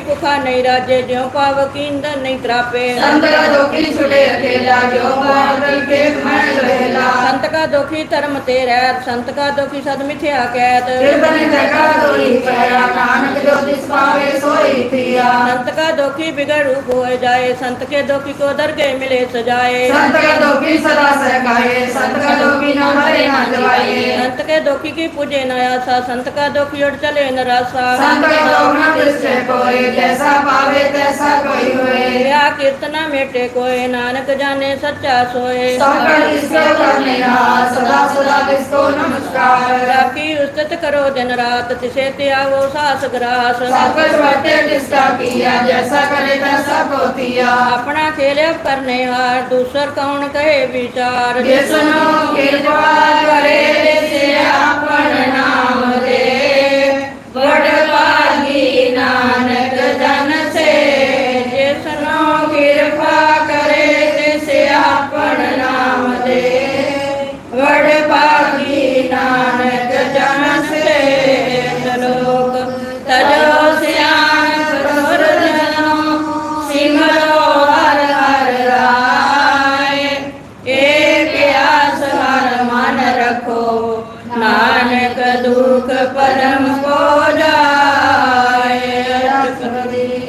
ਭੁਖਾ ਨਹੀਂ ਰਾਜੇ ਜਿਉ ਪਾਵ ਕੀਂਦਨ ਨਹੀਂ ਤਰਾਪੇ। ਸੰਤ ਕਾ ਦੁਖੀ ਛੁਟੇ ਅਕੇਲਾ ਜੋ ਪਾਵਲ ਕੇਤ ਮੈਂ ਲਹਿਲਾ ਸੰਤ ਕਾ ਦੁਖੀ ਧਰਮ ਤੇ ਰਹਿ ਸੰਤ ਕਾ ਦੁਖੀ ਸਦ ਮਿਥਿਆ ਕੈਤ। ਤਿਰਬਨ ਤਕਾ ਦੋਈ ਪਹਿਰਾ ਨਾਨਕ ਜੋ ਤਿਸ ਪਾਵੇ ਸੋਈ ਥਿਆ ਸੰਤ ਕਾ ਦੁਖੀ ਬਿਗੜ ਰੂਪ ਹੋਏ ਜਾਏ ਸੰਤ ਕੇ ਦੁਖੀ ਕੋ ਦਰਗੇ ਮਿਲੇ ਸਜਾਏ। ਸੰਤ ਕਾ ਦੁਖੀ ਸਦਾ ਸਹਿਕਾਏ ਸੰਤ ਕਾ ਦੁਖੀ ਨਾ ਹਰੇ ਨਾ ਜਵਾਏ ਸੰਤ ਕੇ ਦੁਖੀ ਕੀ ਪੁਜੇ ਨਾ ਆਸਾ ਸੰਤ ਕਾ ਦੁਖੀ ਉੜ ਚਲੇ ਨਰਾਸਾ ਸੰਤ ਕਾ ਦੁਖ ਨਾ ਦਿਸੇ ਕੋਈ ਤੈਸਾ ਪਾਵੇ ਤੈਸਾ ਕੋਈ ਹੋਏ। ਆ ਕੀਰਤਨਾ ਮੇਟੇ ਕੋਏ ਨਾਨਕ ਜਾਣੇ ਸੱਚਾ ਸੋਏ। ਸਕਲ ਇਸਕੇ ਕਰਨੇ ਹਾਰ ਸਦਾ ਸਦਾ ਤਿਸਕੋ ਨਮਸਕਾਰ। ਰਾਖੀ ਉਸਤਤ ਕਰੋ ਦਿਨ ਰਾਤ ਤਿਸੇ ਤਿਆਵੋ ਸਾਸ ਗਰਾਸ। ਸਕਲ ਵਟੇ ਤਿਸਕਾ ਕੀਆ ਜੈਸਾ ਕਰੇ ਤੈਸਾ ਕੋਤੀਆ ਆਪਣਾ ਖੇਲ ਕਰਨੇ ਹਾਰ ਦੂਸਰ ਕੌਣ ਕਹੇ ਵਿਚਾਰ। ਜਿਸਨੋ ਕਿਰਪਾ ਕਰੇ ਤਿਸੇ ਆਪਣਾ ਨਾਨਕ ਦੁਖ ਪਰਮ ਕੋ ਜਾਏ।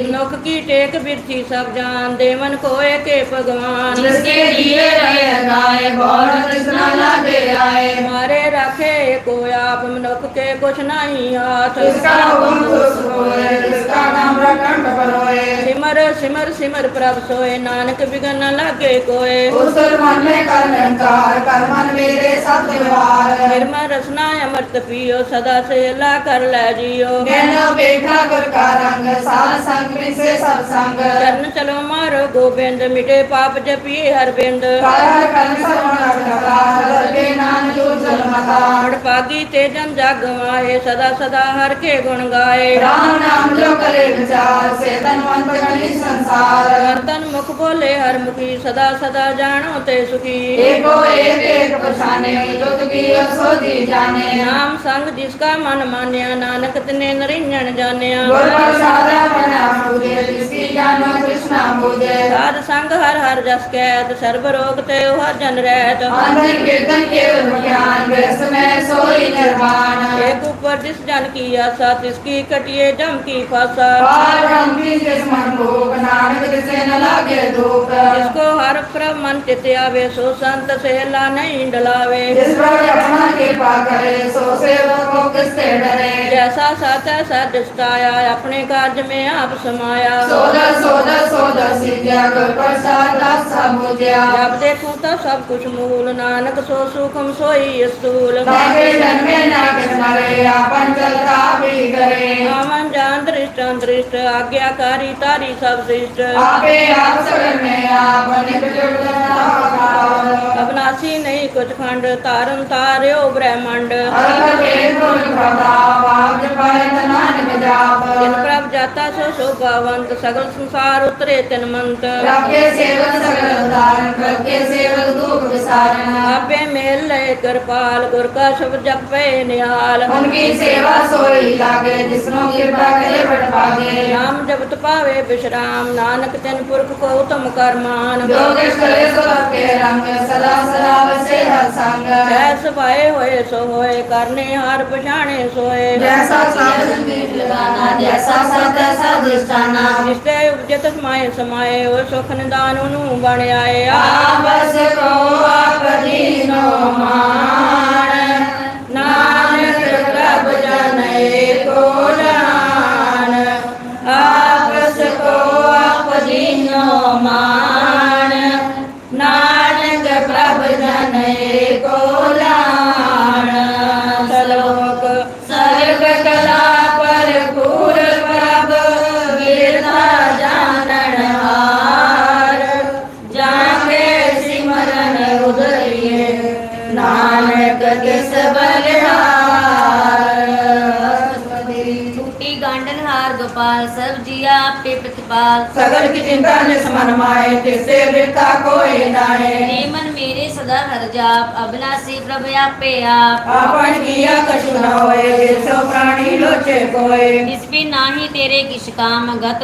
ਲੋਕ ਕੀ ਟੇਕ ਬਿਰਥੀ ਸਭ ਜਾਨ ਦੇਵਨ ਕੋਏ ਕੇ ਭਗਵਾਨ। ਜਿਸਕੇ ਦੀਏ ਰਹੇ ਅਗਾਏ ਬੋਲ ਕ੍ਰਿਸ਼ਨਾ ਲਾਗੇ ਆਏ। ਮਾਰੇ ਰਾਖੇ ਕੋ ਆਪ ਮਨੁੱਖ ਕੇ ਕੁਛ ਨਹੀਂ ਆਥ। ਜਿਸਕਾ ਹੁਕਮ ਤੁਸ ਹੋਏ ਜਿਸਕਾ ਨਾਮ ਰਖੰਡ ਪਰੋਏ। ਸਿਮਰ ਸਿਮਰ ਸਿਮਰ ਪ੍ਰਭ ਸੋਏ ਨਾਨਕ ਵਿਗਨ ਲਾਗੇ ਕੋਏ। ਉਸ ਮਨ ਮੇ ਕਰ ਨਿਰੰਕਾਰ ਕਰ ਮਨ ਮੇਰੇ ਸਭ ਵਿਵਹਾਰ ਕਰਮ ਰਸਨਾ ਅਮਰਤ ਪੀਓ ਸਦਾ ਸੇਲਾ ਕਰ ਲੈ ਜੀਓ। ਨੈਣਾ ਵੇਖਾ ਗੁਰ ਕਾ ਰੰਗ ਸਾਧ ਸੰਗ ਮਿਸੇ ਸਭ ਸੰਗ ਚਰਨ ਚਲੋ ਹਰ ਗੋਬਿੰਦ ਮਿਟੇ ਪਾਪ ਜਪੀ ਹਰ ਬਿੰਦ ਹਰ ਹਰ ਕੰਨ ਸਰਵਣ ਅਗਨਤਾ ਹਰ ਕੇ ਨਾਮ ਜੋ ਜਨਮਤਾ ਮੜ ਪਾਗੀ ਤੇ ਜਨ ਜਗ ਮਾਏ ਸਦਾ ਸਦਾ ਹਰ ਕੇ ਗੁਣ ਗਾਏ। ਰਾਮ ਨਾਮ ਜੋ ਕਰੇ ਵਿਚਾਰ ਸੇ ਤਨ ਮਨ ਪ੍ਰਗਣੀ ਸੰਸਾਰ। ਤਨ ਮੁਖ ਬੋਲੇ ਹਰ ਮੁਖੀ ਸਦਾ ਸਦਾ ਜਾਣੋ ਤੇ ਸੁਖੀ। ਏਕੋ ਏਕ ਏਕ ਪਛਾਨੇ ਜੋ ਤੁਕੀ ਅਸੋ ਦੀ ਜਾਣੇ। ਨਾਮ ਸੰਗ ਜਿਸ ਕਾ ਮਨ ਮਾਨਿਆ ਨਾਨਕ ਤਨੇ ਨਰਿੰਜਣ ਜਾਣਿਆ। ਗੁਰ ਪ੍ਰਸਾਦਾ ਬਣਾ हर हर जस कैत सर्व रोग ते हर जन रहत अंधन कीर्तन केवल ज्ञान व्यस्त में सोई निर्वाण एक ऊपर जिस जन की आशा तिसकी कटिए जम की फासा पार ब्रह्म की जिस मन भोग नानक जिसे न लागे धूप ਪ੍ਰਭ ਮਨ ਚਿਤ ਆਵੇ ਸੋ ਸੰਤ ਸਹਿਲਾ ਨਹੀਂ ਡਲਾਵੇ। ਜਿਸ ਪ੍ਰਭ ਆਪਣਾ ਕਿਰਪਾ ਕਰੇ ਸੋ ਸੇਵਾ ਕੋ ਕਿਸ ਤੇ ਡਰੇ। ਜੈਸਾ ਸਤ ਸਤ ਸਤਾਇਆ ਆਪਣੇ ਕਾਰਜ ਮੇ ਆਪ ਸਮਾਇਆ। ਸੋਦਾ ਸੋਦਾ ਸੋਦਾ ਸਿਧਿਆ ਗੁਰ ਪ੍ਰਸਾਦ ਰਸਾ ਮੁਝਿਆ। ਜਬ ਦੇਖੂ ਤਾਂ ਸਭ ਕੁਛ ਮੂਲ ਨਾਨਕ ਸੋ ਸੁਖਮ ਸੋਈ ਅਸਤੂਲ ਨਾਗੇ ਜਨਮੇ ਨਾਗੇ ਮਰੇ ਆਪਨ ਚਲਤਾ ਵੀ ਕਰੇ। ਆਵਨ ਜਾਨ ਦ੍ਰਿਸ਼ਟ ਅੰਦ੍ਰਿਸ਼ਟ ਆਗਿਆਕਾਰੀ ਤਾਰੀ ਸਭ ਸਿਸ਼ਟ। ਆਪੇ ਆਪ ਸਰਮੇ ਆਪਨੇ ਅਬਨਾਸੀ ਨਹੀਂ ਕੁਝ ਖੰਡ, ਤਾਰਨ ਤਾਰਿਓ ਬ੍ਰਹਮੰਡ। ਹਰ ਕੇ ਗੁਰ ਪ੍ਰਤਾਪ ਪਾਇਤ ਨਾਨਕ ਜਾਪ ਜਿਨ ਪ੍ਰਭ ਜਾਤਾ ਸੋ ਸੋਭਾਵੰਤ, ਸਗਲ ਸੰਸਾਰ ਉਤਰੇ ਤਨ ਮੰਤ। ਰੱਖੇ ਸੇਵਕ ਸਗਲ ਉਦਾਰਨ ਰੱਖੇ ਸੇਵਕ ਦੁਖ ਵਿਸਾਰਨ ਨਾਭੇ ਮੇਲੇ ਕਿਰਪਾਲ ਗੁਰ ਕਾ ਸ਼ਬਦ ਜਪੇ ਨਿਹਾਲ। ਉਨਕੀ ਸੇਵਾ ਸੋਈ ਲਾਗੇ ਜਿਸਨੂੰ ਕਿਰਪਾ ਕਰੇ ਵਡਭਾਗੇ ਨਾਮ ਜਪਤ ਪਾਵੇ ਬਿਸ਼ਰਾਮ ਨਾਨਕ ਤਿਨ ਪੁਰਖ ਕੋ ਉਤਮ ਕਰਮਾਨ। ਜੋਗੇਸ਼ ਕਰੇ ਸੋ ਆਪੇ ਰੰਗ ਸਦਾ ਸਦਾ ਵਸੇ ਹਰ ਸੰਗ। ਜੈ ਸਭਾਏ ਹੋਏ ਸੋ ਹੋਏ ਕਰਨੇ ਹਰ ਪਛਾਣੇ ਸੋਏ। ਜੈਸਾ ਸਾਧ ਸੰਦੀਪ ਲਗਾਨਾ ਜੈਸਾ ਸਾਧ ਤੈਸਾ ਦ੍ਰਿਸ਼ਟਾਨਾ। ਜਿਸਤੇ ਉਪਜਤ ਸਮਾਏ ਸਮਾਏ ਉਹ ਸੁਖ ਨਿਦਾਨ ਨੂੰ ਬਣ ਆਏ ਆ गांडन हार गोपाल सब जिया आपके प्रतिपाल। सगल की चिंता ने समाये तिसे वृता कोई नाहे नेमन मेरे सदा हर जाप अबनासी प्रभ आप पे आप। आपन किया कछु न होए सो प्राणी लोचे कोई इसमें नाही तेरे किस काम गत